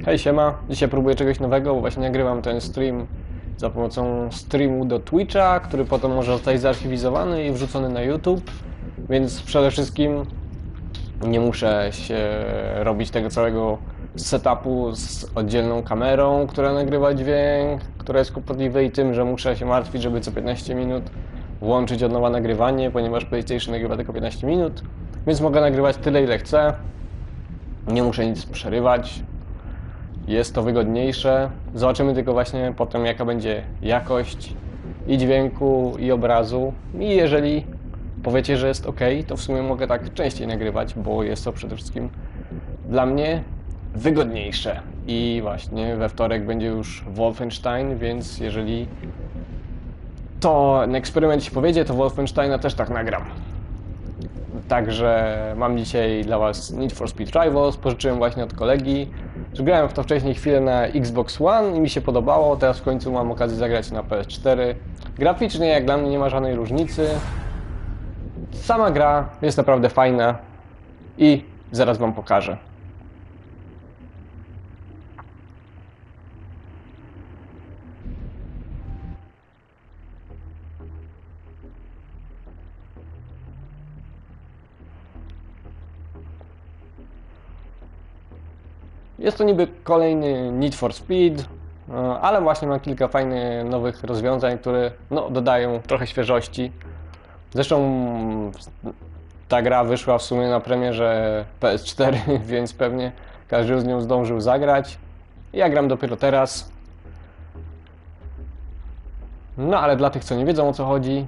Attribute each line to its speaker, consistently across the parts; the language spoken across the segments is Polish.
Speaker 1: Hej siema, dzisiaj próbuję czegoś nowego, bo właśnie nagrywam ten stream za pomocą streamu do Twitcha, który potem może zostać zarchiwizowany i wrzucony na YouTube, więc przede wszystkim nie muszę się robić tego całego setupu z oddzielną kamerą, która nagrywa dźwięk, która jest kłopotliwy i tym, że muszę się martwić, żeby co 15 minut włączyć od nowa nagrywanie, ponieważ PlayStation nagrywa tylko 15 minut, więc mogę nagrywać tyle ile chcę. Nie muszę nic przerywać, jest to wygodniejsze. Zobaczymy tylko właśnie potem, jaka będzie jakość i dźwięku, i obrazu. I jeżeli powiecie, że jest ok, to w sumie mogę tak częściej nagrywać, bo jest to przede wszystkim dla mnie wygodniejsze. I właśnie we wtorek będzie już Wolfenstein, więc jeżeli to eksperyment się powiedzie, to Wolfensteina też tak nagram. Także mam dzisiaj dla Was Need for Speed Rivals, pożyczyłem właśnie od kolegi. Grałem w to wcześniej chwilę na Xbox One i mi się podobało, teraz w końcu mam okazję zagrać na PS4. Graficznie jak dla mnie nie ma żadnej różnicy. Sama gra jest naprawdę fajna i zaraz Wam pokażę. Jest to niby kolejny Need for Speed, e, ale właśnie ma kilka fajnych nowych rozwiązań, które no, dodają trochę świeżości. Zresztą ta gra wyszła w sumie na premierze PS4, więc pewnie każdy z nią zdążył zagrać. Ja gram dopiero teraz. No ale dla tych, co nie wiedzą o co chodzi,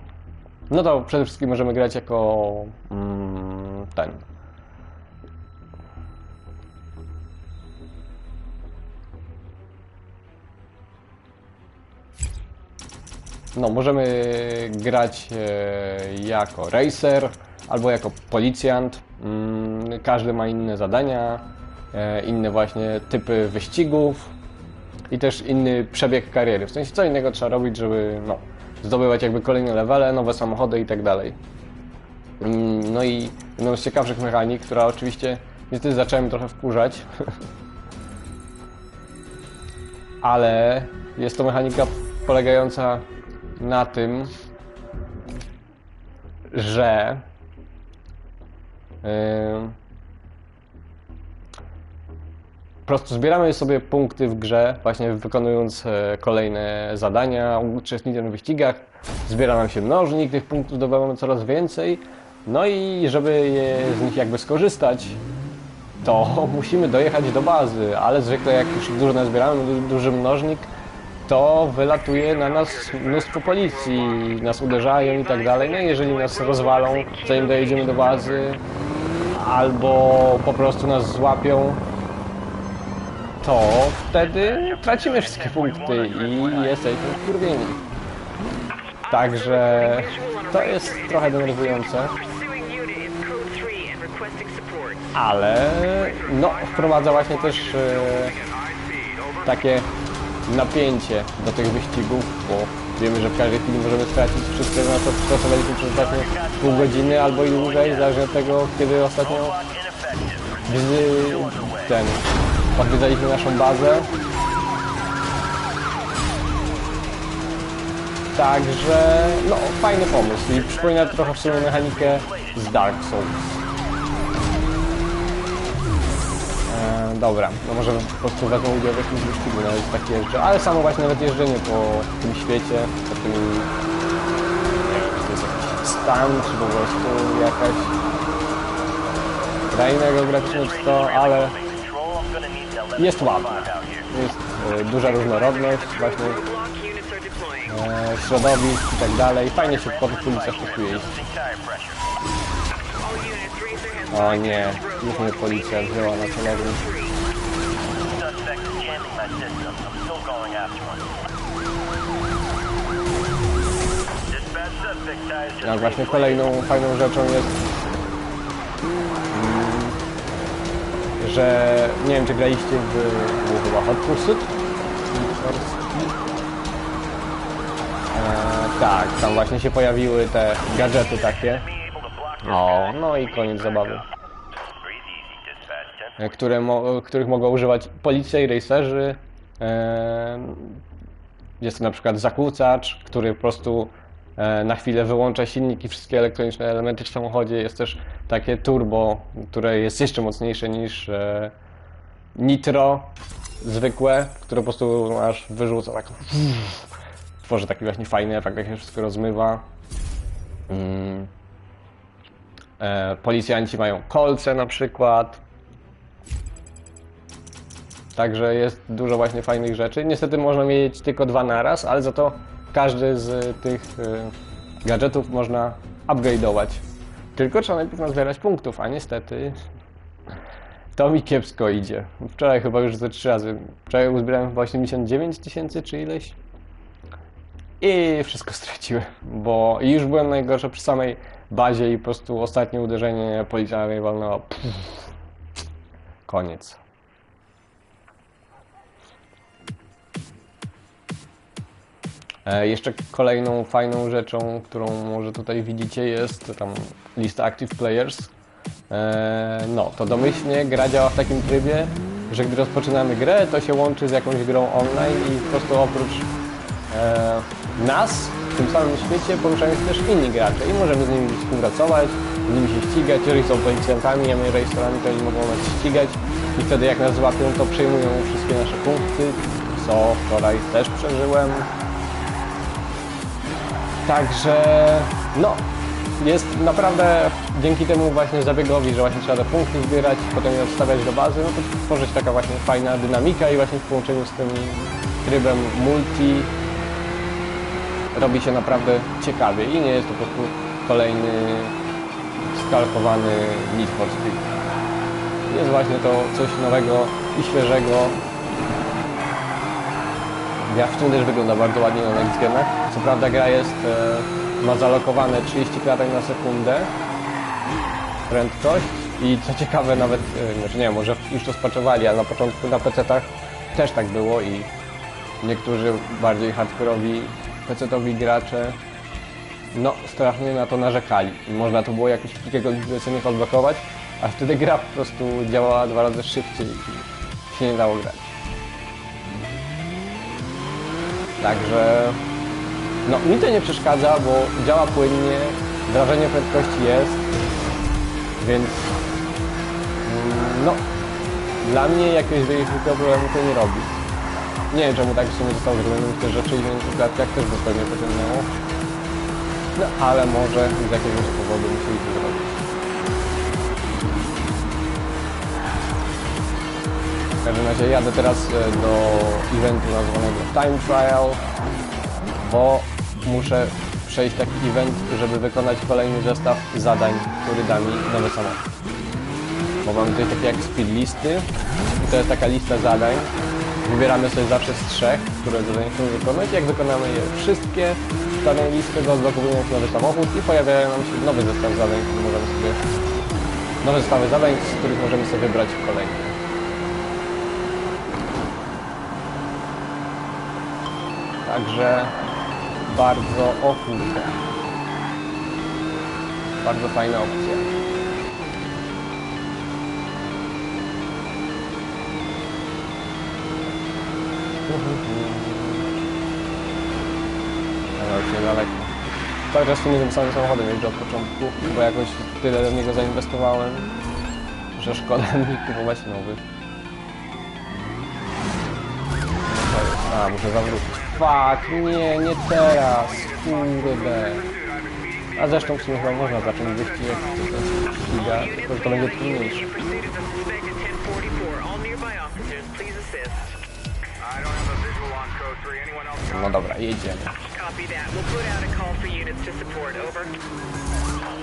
Speaker 1: no to przede wszystkim możemy grać jako mm, ten No, możemy grać e, jako racer albo jako policjant. Mm, każdy ma inne zadania, e, inne właśnie typy wyścigów i też inny przebieg kariery. W sensie co innego trzeba robić, żeby no, zdobywać jakby kolejne levele, nowe samochody i tak dalej. Mm, no i jedną z ciekawszych mechanik, która oczywiście niestety zacząłem trochę wkurzać, ale jest to mechanika polegająca na tym, że yy, po prostu zbieramy sobie punkty w grze, właśnie wykonując e, kolejne zadania, uczestnicząc w wyścigach. Zbiera nam się mnożnik, tych punktów zdobywamy coraz więcej. No i żeby je, z nich jakby skorzystać, to musimy dojechać do bazy, ale zwykle jak już dużo nazbieramy, duży mnożnik, to wylatuje na nas mnóstwo policji, nas uderzają i tak dalej. No i jeżeli nas rozwalą, zanim dojedziemy do bazy, albo po prostu nas złapią, to wtedy tracimy wszystkie punkty i jesteśmy wkurwieni. Także to jest trochę denerwujące. Ale no, wprowadza właśnie też e, takie napięcie do tych wyścigów, bo wiemy, że w każdej chwili możemy stracić wszystko, na co pracowaliśmy przez ostatnie pół godziny albo i dłużej, zależnie od tego, kiedy ostatnio wizy, ten, odwiedzaliśmy naszą bazę. Także, no, fajny pomysł i przypomina trochę w sumie mechanikę z Dark Souls. Dobra, no może po prostu wezmę udział w jakimś wyścigu, nawet tak jeżdżę, ale samo właśnie nawet jeżdżenie po tym świecie, po tym, nie wiem, czy to jest jakiś stan, czy po prostu jakaś kraina geograficzna, czy to, ale jest ładne. Jest e, duża różnorodność właśnie e, środowisk i tak dalej. Fajnie się po tych ulicach jeździć. O nie, już mnie policja wzięła na celownik. Jak właśnie kolejną fajną rzeczą jest, mm, że nie wiem czy graliście w, w chyba Hot Pursuit? E, tak, tam właśnie się pojawiły te gadżety takie. O, no i koniec zabawy. które mo, których mogą używać policja i racerzy. E, jest to na przykład zakłócacz, który po prostu e, na chwilę wyłącza silnik i wszystkie elektroniczne elementy w samochodzie. Jest też takie turbo, które jest jeszcze mocniejsze niż e, nitro zwykłe, które po prostu aż wyrzuca tak. Tworzy taki właśnie fajny efekt, jak się wszystko rozmywa. Mm. E, policjanci mają kolce na przykład. Także jest dużo właśnie fajnych rzeczy. Niestety można mieć tylko dwa naraz, ale za to każdy z tych y, gadżetów można upgrade'ować. Tylko trzeba najpierw nazbierać punktów, a niestety to mi kiepsko idzie. Wczoraj chyba już ze trzy razy. Wczoraj uzbierałem chyba 89 tysięcy czy ileś. I wszystko straciłem, bo już byłem najgorszy przy samej bazie i po prostu ostatnie uderzenie policja walnęła. Pff. Koniec. E, Jeszcze kolejną fajną rzeczą, którą może tutaj widzicie jest tam lista Active Players. E, No, to domyślnie gra działa w takim trybie, że gdy rozpoczynamy grę, to się łączy z jakąś grą online i po prostu oprócz e, nas w tym samym świecie poruszają się też inni gracze i możemy z nimi współpracować, z nimi się ścigać. Jeżeli są policjantami, a my racerami, to oni mogą nas ścigać i wtedy jak nas złapią, to przejmują wszystkie nasze punkty, co wczoraj też przeżyłem. Także no, jest naprawdę dzięki temu właśnie zabiegowi, że właśnie trzeba te punkty zbierać, potem je odstawiać do bazy, no to tworzyć taka właśnie fajna dynamika i właśnie w połączeniu z tym trybem multi robi się naprawdę ciekawie i nie jest to po prostu kolejny skalkowany Need for Speed. Jest właśnie to coś nowego i świeżego. Graficznie też wygląda bardzo ładnie na next. Co prawda gra jest, e, ma zalokowane 30 klatek na sekundę prędkość i co ciekawe nawet, e, znaczy nie wiem, może już to spaczowali, ale na początku na PC-tach też tak było i niektórzy bardziej hardkorowi PC-towi gracze no strasznie na to narzekali można to było jakoś jakiegoś zlecenia odblokować, a wtedy gra po prostu działała dwa razy szybciej i się nie dało grać. Także no mi to nie przeszkadza, bo działa płynnie, wrażenie prędkości jest, więc mm, no dla mnie jakiegoś wielkiego problemu to nie robi. Nie wiem czemu tak w sumie zostało zrobione, myślę, że w 60 klatkach też by pewnie pociągnęło. No ale może z jakiegoś powodu musieli to zrobić. W każdym razie jadę teraz e, do eventu nazwanego Time Trial, bo muszę przejść taki event, żeby wykonać kolejny zestaw zadań, który da mi nowy samochód. Bo mamy tutaj takie jak speed listy i to jest taka lista zadań. Wybieramy sobie zawsze z trzech, które zadania chcemy wykonać. Jak wykonamy je wszystkie to odblokowujemy się nowy samochód i pojawiają nam się nowy zestaw zadań, który możemy sobie nowe zestawy zadań, z których możemy sobie wybrać kolejne. Także bardzo o. Bardzo fajna opcja. Ale już niedaleko. Cały czas w sumie samym samochodem jeżdżę od początku, bo jakoś tyle w niego zainwestowałem, że szkoda mi kupować nowy. No jest. A, muszę zawrócić. Fuck, nie, nie teraz. Kurde. A zresztą w sumie chyba można zacząć wyścig jak to ściga, tylko że to będzie trudniejsze. No dobra, jedziemy.
Speaker 2: Copy that. We'll put out a call for units to support. Over.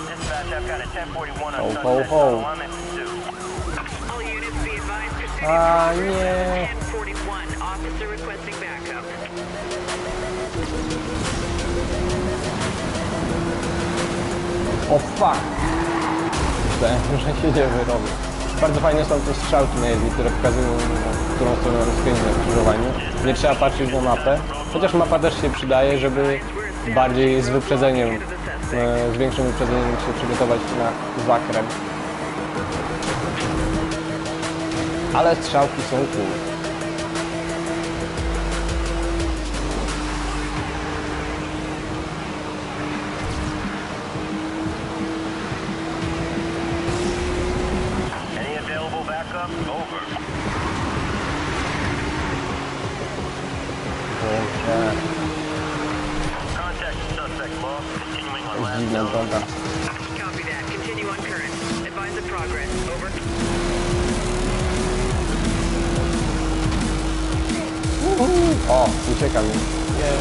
Speaker 3: Dispatch, I've got a 1041
Speaker 1: Ho, ho, ho.
Speaker 3: I'm in pursuit.
Speaker 2: All units be advised. Pursuit
Speaker 1: A
Speaker 2: is
Speaker 1: nie.
Speaker 2: 1041. Officer requesting backup.
Speaker 1: O fuck! Myślałem, że się nie wyrobię. Bardzo fajne są te strzałki na jezdni, które pokazują, w którą stronę rozkręcić na skrzyżowaniu. Nie trzeba patrzeć na mapę, chociaż mapa też się przydaje, żeby bardziej z wyprzedzeniem, e, z większym wyprzedzeniem się przygotować na zakręt. Ale strzałki są cool. Mi. Nie.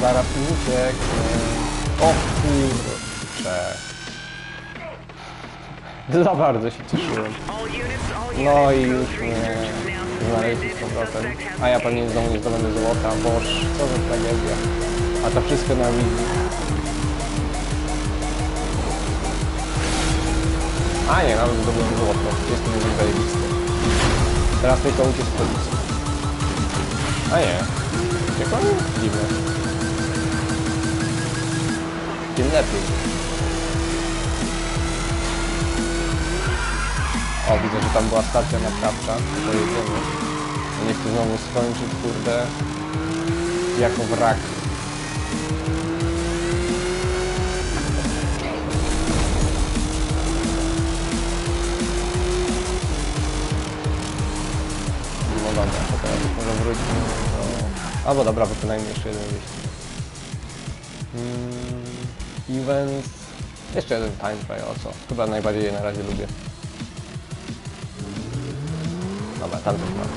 Speaker 1: Zaraz mi ucieknie. O kurczę. Za bardzo się cieszyłem. No i już
Speaker 2: 3
Speaker 1: mnie znaleźli z powrotem. A ja pewnie znowu nie zdobędę złota. Boż, co za tragedia. A to wszystko na wizji. A nie, nawet zdobyłem złoto. Jest to zajebisty. Teraz tylko uciec policji. A nie. Ciekawe? Dziwne. Tym lepiej. O, widzę, że tam była stacja naprawcza. Pojedziemy. Nie chcę znowu skończyć, kurde, jako wrak. Do... Albo dobra, wykonajmy jeszcze jeden wyścig. Mm, event... Jeszcze jeden time trial, co? Chyba najbardziej je na razie lubię. Dobra, tam też mam.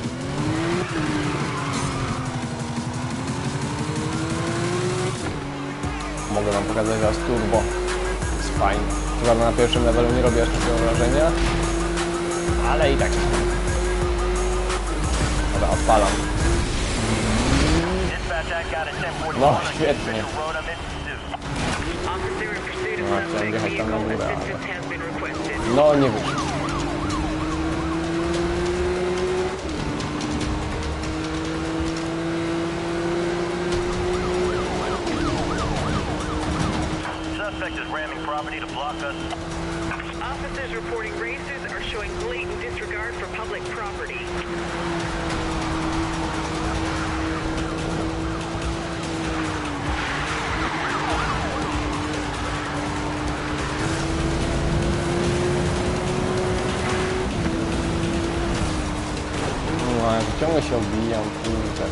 Speaker 1: Mogę wam pokazać teraz turbo. Jest fajnie. Chyba na pierwszym levelu nie robię aż takiego wrażenia. Ale i tak. Dobra, odpalam.
Speaker 3: Dispatch, I got a 1041
Speaker 1: No,
Speaker 3: on
Speaker 1: świetnie.
Speaker 3: Road. I'm in pursuit.
Speaker 2: Officer in pursuit of
Speaker 1: No,
Speaker 2: suspect
Speaker 1: wjechać tam na
Speaker 2: vehicle. Assistance has been requested.
Speaker 1: No, nie wyszło.
Speaker 3: Suspect is ramming property to block us.
Speaker 2: Officers reporting racers are showing blatant disregard
Speaker 1: Ciągle się obijam, kurczę.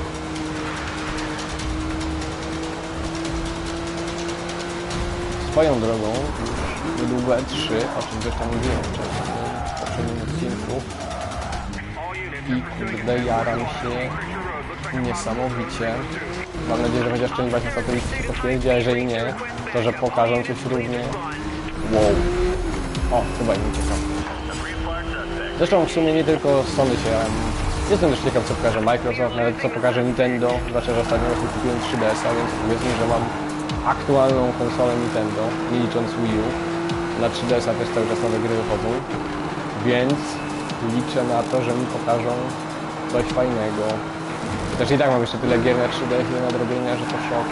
Speaker 1: Swoją drogą, już niedługo E3, o czym zresztą mówiłem wcześniej w poprzednim odcinku. I kurde, jaram się niesamowicie. Mam nadzieję, że chociaż część właśnie to potwierdzi, a jeżeli nie, to że pokażą coś równie... Wow. O, chyba nie uciekam. Zresztą w sumie nie tylko Sony się. Jestem też ciekaw, co pokaże Microsoft, nawet co pokaże Nintendo. Znaczy, że ostatnio kupiłem 3DS-a, więc powiedzmy, że mam aktualną konsolę Nintendo, nie licząc Wii U. Na 3DS-a też cały czas nowe gry wychodzą, więc liczę na to, że mi pokażą coś fajnego. Też i tak mam jeszcze tyle gier na 3DS do nadrobienia, że to szok.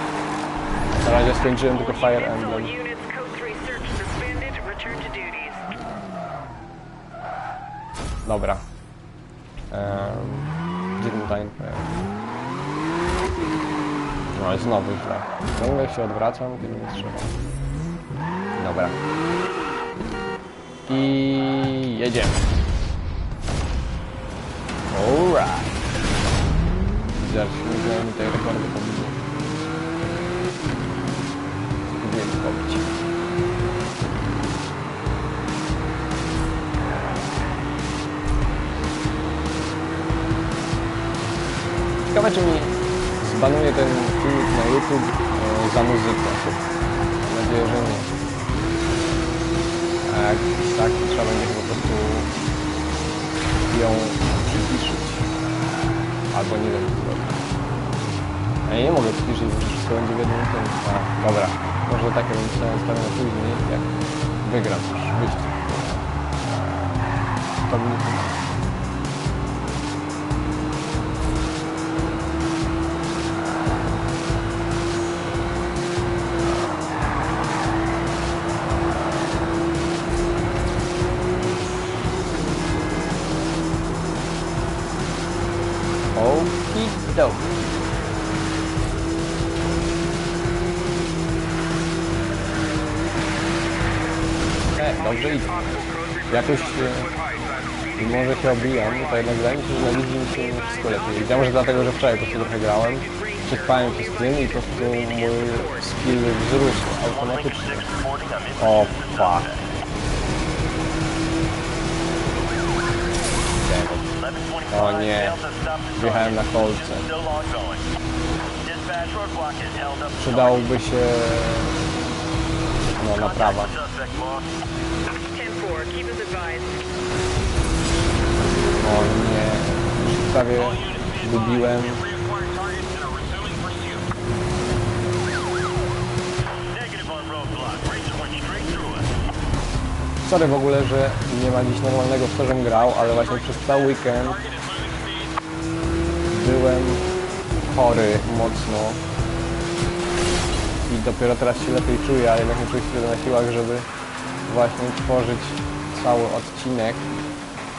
Speaker 1: Na razie skończyłem tylko Fire Emblem.
Speaker 2: units,
Speaker 1: Um, ten time? No i znowu źle. Ciągle się odwracam, kiedy nie trzeba. Dobra. I jedziemy. Alright. Że śmigłem tutaj rekordy. Spróbuję to pobić. Ciekawe, czy mi zbanuje ten filmik na YouTube e, za muzykę. Mam nadzieję, że nie. A jak tak, to trzeba będzie po prostu ją przyciszyć. Albo nie wiem, co zrobić. Ja nie mogę przyciszyć, bo wszystko będzie w jednym tym. A, dobra. Może tak, jak myślałem, stawiam na później, jak wygram już wyścig. To mi go. E, dobrze idę. Jakoś, e, mimo że się obijam, to jednak wydaje mi się, że na lidzi mi się wszystko lepiej. idzie. może dlatego, że wczoraj po prostu trochę grałem, przetrwałem się z tym i po prostu mój skill wzrósł automatycznie. O, fuck. O nie, wjechałem na kolce. Przydałoby się... No, naprawa.
Speaker 2: 10-4, keep us advised.
Speaker 1: O nie, już prawie gubiłem. Sorry w ogóle, że nie ma dziś normalnego w co grał, ale właśnie przez cały weekend byłem chory mocno. I dopiero teraz się lepiej czuję, ale jednak nie czuję się na siłach, żeby właśnie tworzyć cały odcinek.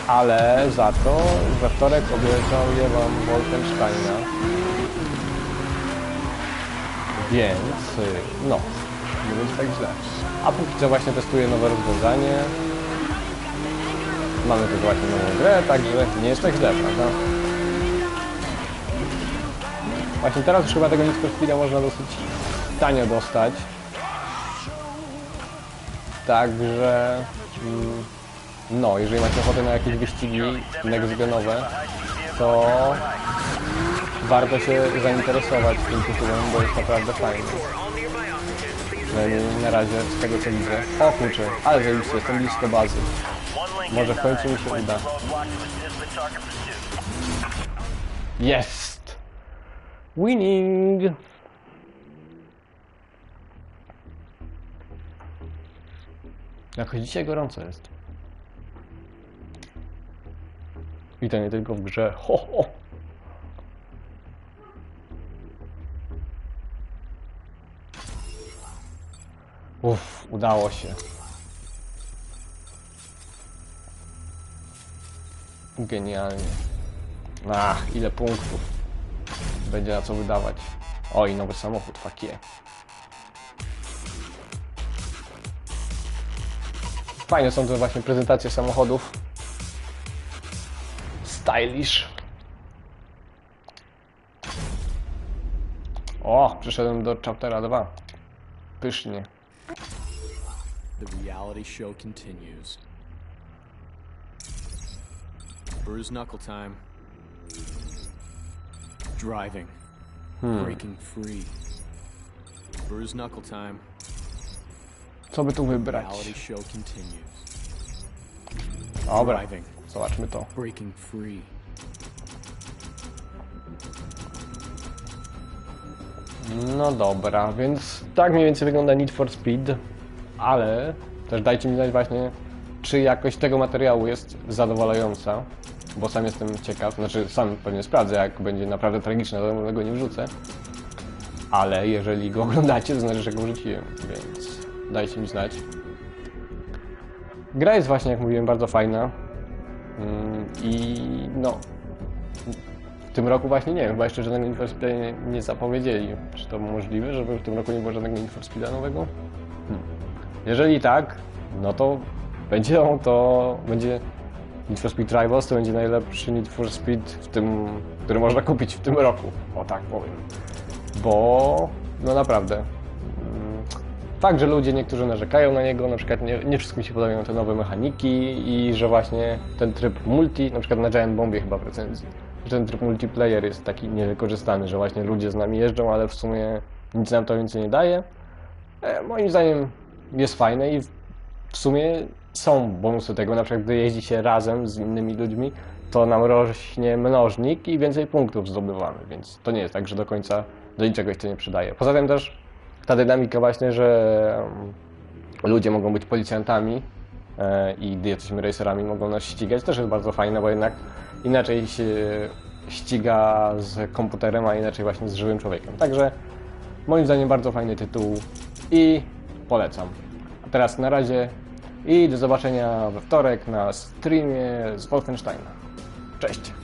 Speaker 1: Ale za to we wtorek obiecuję wam Wolfensteina. Więc, y, no, nie będzie tak źle. A póki co właśnie testuję nowe rozwiązanie. Mamy tu właśnie nową grę, także nie jest tak źle, prawda? Właśnie teraz już chyba tego for Speeda można dosyć tanio dostać. Także... Mm, no, jeżeli macie ochotę na jakieś wyścigi nextgenowe, to warto się zainteresować tym tytułem, bo jest naprawdę fajny. Przynajmniej na razie z tego co widzę. O kurczę, ale zajebiście, jestem blisko bazy. Może w końcu mi się uda. Jest! Winning! Jakoś dzisiaj gorąco jest. I to nie tylko w grze. Ho, ho. Uff, udało się. Genialnie. Ach, ile punktów. Będzie na co wydawać. Oj, nowy samochód, fakie. Fajne są te właśnie prezentacje samochodów. Stylish. O, przyszedłem do chaptera 2. Pysznie.
Speaker 4: The reality show continues. Bruise knuckle time. Driving. Breaking free. Bruise knuckle time.
Speaker 1: Co by tu wybrać?
Speaker 4: Reality show continues.
Speaker 1: Dobra,
Speaker 4: Driving.
Speaker 1: zobaczmy to.
Speaker 4: Breaking free.
Speaker 1: No dobra, więc tak mniej więcej wygląda Need for Speed, ale też dajcie mi znać właśnie, czy jakość tego materiału jest zadowalająca, bo sam jestem ciekaw, znaczy sam pewnie sprawdzę, jak będzie naprawdę tragiczne, to tego nie wrzucę, ale jeżeli go oglądacie, to znaczy, że go wrzuciłem, więc dajcie mi znać. Gra jest właśnie, jak mówiłem, bardzo fajna Mm, i no, w tym roku właśnie nie wiem, chyba jeszcze żadnego Need for nie, nie zapowiedzieli. Czy to możliwe, żeby w tym roku nie było żadnego Need for nowego? Jeżeli tak, no to będzie on, to będzie Need for Speed Rivals, to będzie najlepszy Need for Speed w tym, który można kupić w tym roku. O tak powiem. Bo, no naprawdę. mm, Fakt, że ludzie niektórzy narzekają na niego, na przykład nie, nie wszystkim się podobają te nowe mechaniki i że właśnie ten tryb multi, na przykład na Giant Bombie chyba w recenzji, że ten tryb multiplayer jest taki niewykorzystany, że właśnie ludzie z nami jeżdżą, ale w sumie nic nam to więcej nie daje. E, moim zdaniem jest fajne i w- sumie są bonusy tego, na przykład gdy jeździ się razem z innymi ludźmi, to nam rośnie mnożnik i więcej punktów zdobywamy, więc to nie jest tak, że do końca do niczego się nie przydaje. Poza tym też ta dynamika właśnie, że mm, ludzie mogą być policjantami e, i gdy jesteśmy racerami mogą nas ścigać, też jest bardzo fajne, bo jednak inaczej się ściga z komputerem, a inaczej właśnie z żywym człowiekiem. Także moim zdaniem bardzo fajny tytuł i polecam. A teraz na razie i do zobaczenia we wtorek na streamie z Wolfensteina. Cześć!